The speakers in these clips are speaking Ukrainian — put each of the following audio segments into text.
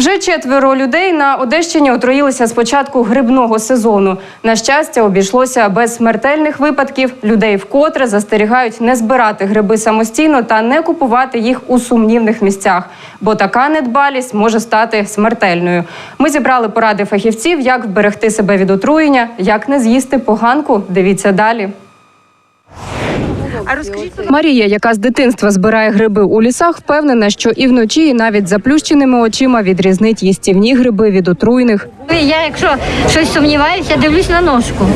Вже четверо людей на Одещині отруїлися з початку грибного сезону. На щастя, обійшлося без смертельних випадків. Людей вкотре застерігають не збирати гриби самостійно та не купувати їх у сумнівних місцях, бо така недбалість може стати смертельною. Ми зібрали поради фахівців, як вберегти себе від отруєння, як не з'їсти поганку. Дивіться далі. Марія, яка з дитинства збирає гриби у лісах, впевнена, що і вночі, і навіть заплющеними очима відрізнить їстівні гриби від отруйних. Я, якщо щось сумніваюся, дивлюсь на ножку.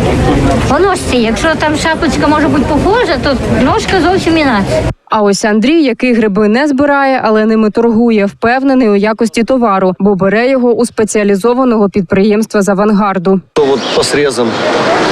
По ножці, якщо там шапочка може бути похожа, то ножка зовсім інакша. А ось Андрій, який гриби не збирає, але ними торгує, впевнений у якості товару, бо бере його у спеціалізованого підприємства з авангарду. То вот по срезам,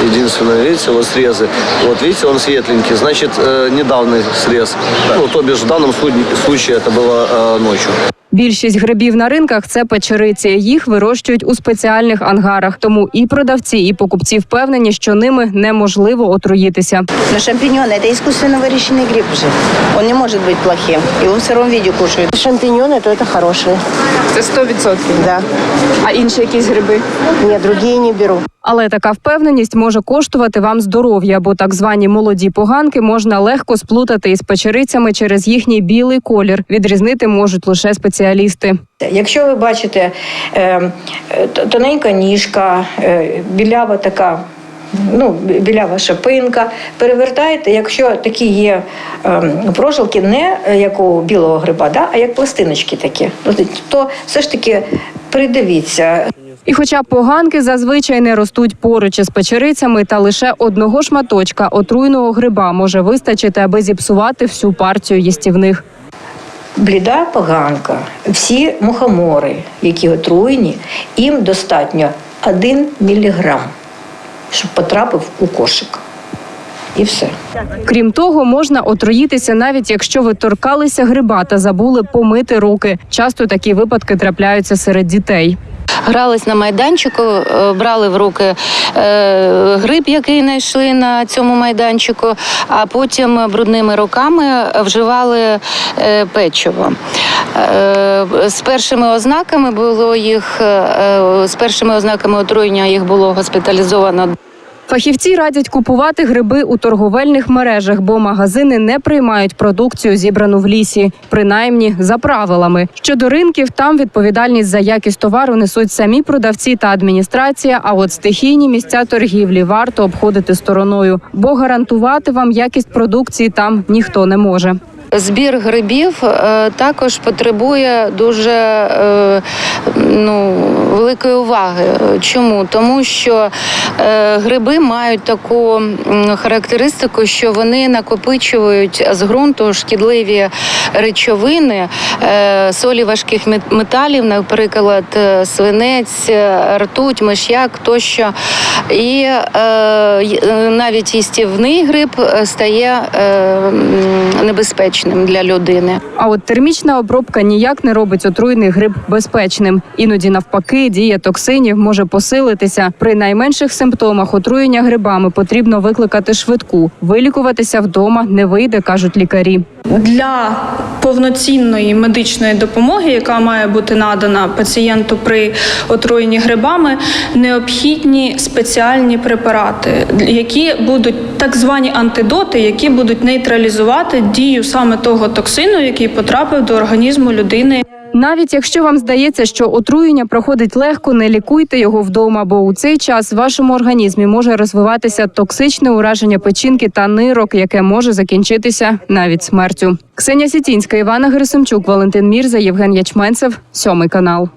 единственное, видите, вот срезы. Вот видите, он светленький, значит, э, недавний срез. Ну, то бишь в данном слу- случае это было э, ночью. Більшість грибів на ринках це печериці. Їх вирощують у спеціальних ангарах. Тому і продавці, і покупці впевнені, що ними неможливо отруїтися. Но шампиньон – это искусственно выращенный гриб же. Он не может быть плохим. Его в сыром виде кушают. Шампиньоны – то это хорошие. Це 100%. Да. А інші якісь гриби? Нет, другие не беру. Але така впевненість може коштувати вам здоров'я, бо так звані молоді поганки можна легко сплутати із печерицями через їхній білий колір. Відрізнити можуть лише спеціалісти. Якщо ви бачите е, тоненька ніжка, е, білява така. Ну, білява шапинка, перевертаєте, якщо такі є е, прожилки, не е, як у білого гриба, да, а як пластиночки такі, то все ж таки придивіться, І хоча поганки зазвичай не ростуть поруч із печерицями, та лише одного шматочка отруйного гриба може вистачити, аби зіпсувати всю партію їстівних. бліда поганка, всі мухомори, які отруєні, їм достатньо 1 міліграм, щоб потрапив у кошик. І все. Крім того, можна отруїтися навіть якщо ви торкалися гриба та забули помити руки. Часто такі випадки трапляються серед дітей. Грались на майданчику, е, брали в руки е, гриб, який знайшли на цьому майданчику, а потім брудними руками вживали е, печиво. З першими ознаками було їх з першими ознаками отруєння їх було госпіталізовано Фахівці радять купувати гриби у торговельних мережах, бо магазини не приймають продукцію, зібрану в лісі, принаймні за правилами. Щодо ринків, там відповідальність за якість товару несуть самі продавці та адміністрація. А от стихійні місця торгівлі варто обходити стороною, бо гарантувати вам якість продукції там ніхто не може. Збір грибів е, також потребує дуже е, ну, великої уваги. Чому? Тому що е, гриби мають таку характеристику, що вони накопичують з ґрунту шкідливі речовини, солі важких металів, наприклад, свинець, ртуть, миш'як тощо. І навіть їстівний гриб стає е, м, небезпечним для людини. А от термічна обробка ніяк не робить отруйний гриб безпечним. Іноді навпаки, дія токсинів може посилитися. При найменших симптомах отруєння грибами потрібно викликати швидку. Вилікуватися вдома не вийде, кажуть лікарі. Для повноцінної медичної допомоги, яка має бути надана пацієнту при отруєнні грибами, необхідні спеціальні препарати, які будуть так звані антидоти, які будуть нейтралізувати дію саме того токсину, який потрапив до організму людини. Навіть якщо вам здається, що отруєння проходить легко, не лікуйте його вдома, бо у цей час в вашому організмі може розвиватися токсичне ураження печінки та нирок, яке може закінчитися навіть смертю. Ксенія Сітінська, Івана Герасимчук, Валентин Мірза, Євген Ячменцев, сьомий канал.